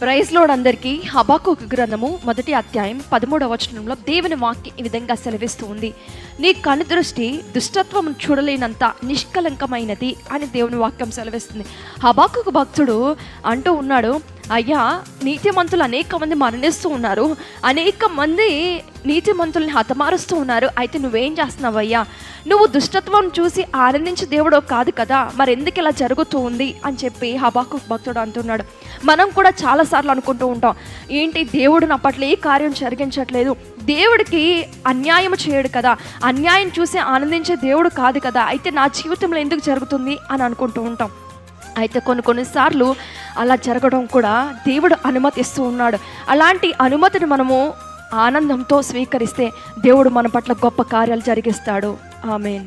Praise load అందరికీ హబాకుకు గ్రంథము మొదటి అధ్యాయం పదమూడవ వచనంలో దేవుని వాక్యం ఈ విధంగా సెలవిస్తూ ఉంది. నీ కనుదృష్టి దుష్టత్వం చూడలేనంత నిష్కలంకమైనది అని దేవుని వాక్యం సెలవిస్తుంది. హబాకుకు భక్తుడు అంటూ ఉన్నాడు అయ్యా నీతిమంతులు అనేక మంది మరణిస్తూ ఉన్నారు. అనేక మంది నీతిమంతుల్ని హతమారుస్తూ ఉన్నారు. అయితే నువ్వేం చేస్తున్నావయ్యా నువ్వు దుష్టత్వం చూసి ఆనందించే దేవుడో కాదు కదా. మరి ఎందుకు ఇలా జరుగుతూ ఉంది? అని చెప్పి హబాకు భక్తుడు అంటున్నాడు. మనం కూడా చాలాసార్లు అనుకుంటూ ఉంటాం ఏంటి దేవుడు నా పట్ల ఏ కార్యం జరిగించట్లేదు? దేవుడికి అన్యాయం చేయడు కదా అన్యాయం చూసి ఆనందించే దేవుడు కాదు కదా అయితే నా జీవితంలో ఎందుకు జరుగుతుంది అని అనుకుంటూ ఉంటాం. అయితే కొన్ని కొన్నిసార్లు అలా జరగడం కూడా దేవుడు అనుమతిస్తూ ఉన్నాడు. అలాంటి అనుమతిని మనము ఆనందంతో స్వీకరిస్తే దేవుడు మన పట్ల గొప్ప కార్యాలు జరిగిస్తాడు. ఆమెన్.